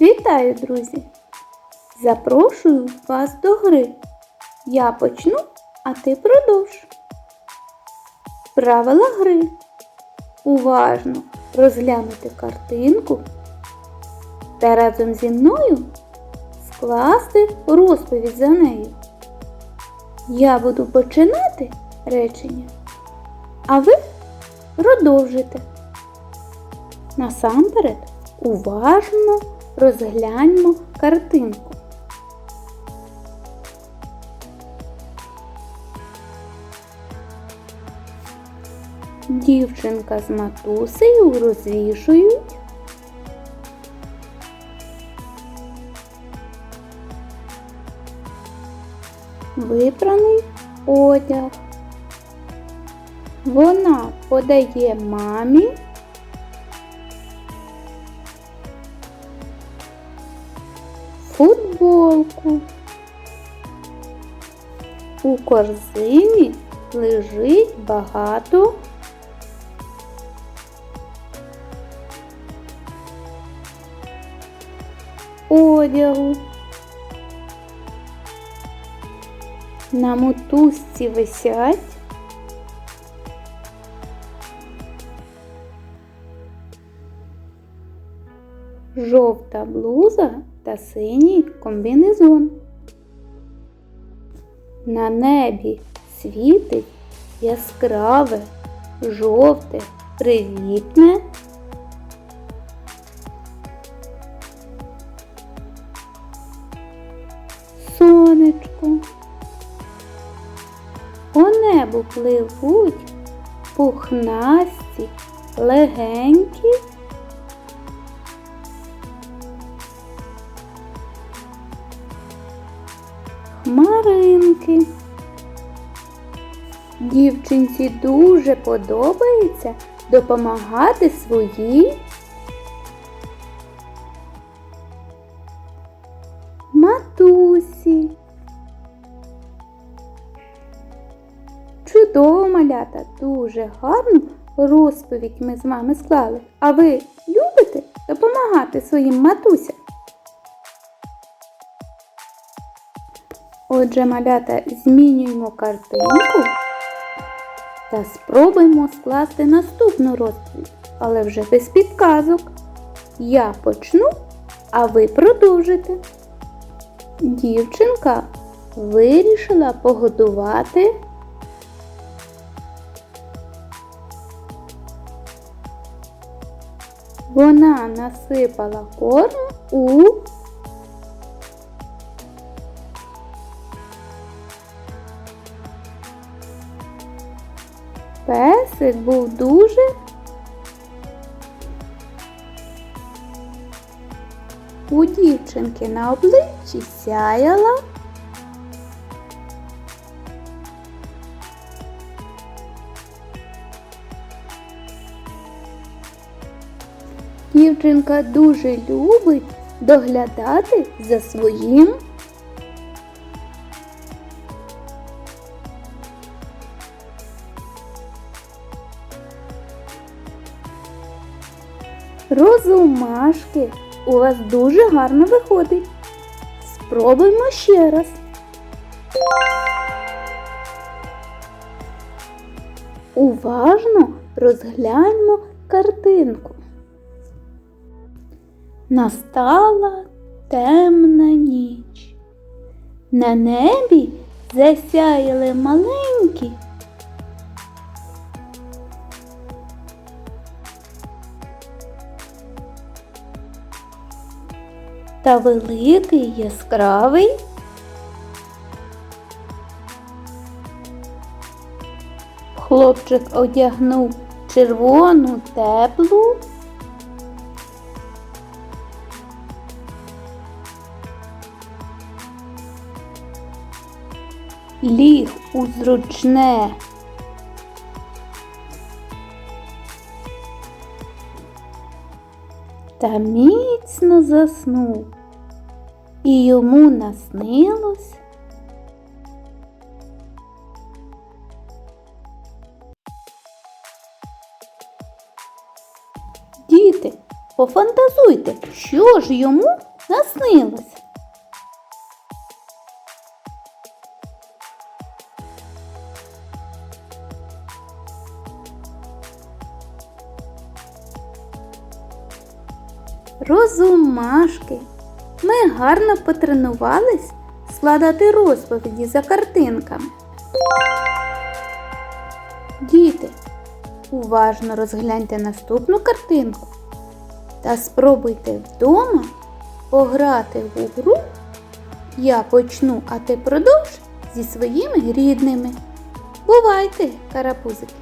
Вітаю, друзі! Запрошую вас до гри. Я почну, а ти продовж. Правила гри. Уважно розглянути картинку та разом зі мною скласти розповідь за нею. Я буду починати речення, а ви продовжите. Насамперед уважно розгляньмо картинку. Дівчинка з матусею розвішують випраний одяг. Вона подає мамі футболку. У корзині лежить багато одягу. На мотузці висять жовта блуза та синій комбінезон. На небі світить яскраве, жовте, привітне. Сонечко. По небу пливуть пухнасті, легенькі хмаринки. Дівчинці дуже подобається допомагати своїй матусі. Чудово малята, дуже гарну розповідь ми з вами склали. А ви любите допомагати своїм матусям? Отже, малята, змінюємо картинку та спробуємо скласти наступну розповідь, але вже без підказок. Я почну, а ви продовжите. Дівчинка вирішила погодувати Вона насипала корм у Песик був дуже у дівчинки на обличчі сяяла. Дівчинка дуже любить доглядати за своїм розумашки. У вас дуже гарно виходить. Спробуймо ще раз. Уважно розгляньмо картинку. Настала темна ніч. На небі засяяли маленькі. Та великий яскравий. Хлопчик одягнув червону теплу. Ліг у зручне. Та міцно заснув, і йому наснилось. Діти, пофантазуйте, що ж йому наснилось? Розумашки. Ми гарно потренувались складати розповіді за картинками. Діти, уважно розгляньте наступну картинку та спробуйте вдома пограти в гру Я почну, а ти продовж зі своїми рідними. Бувайте, карапузики!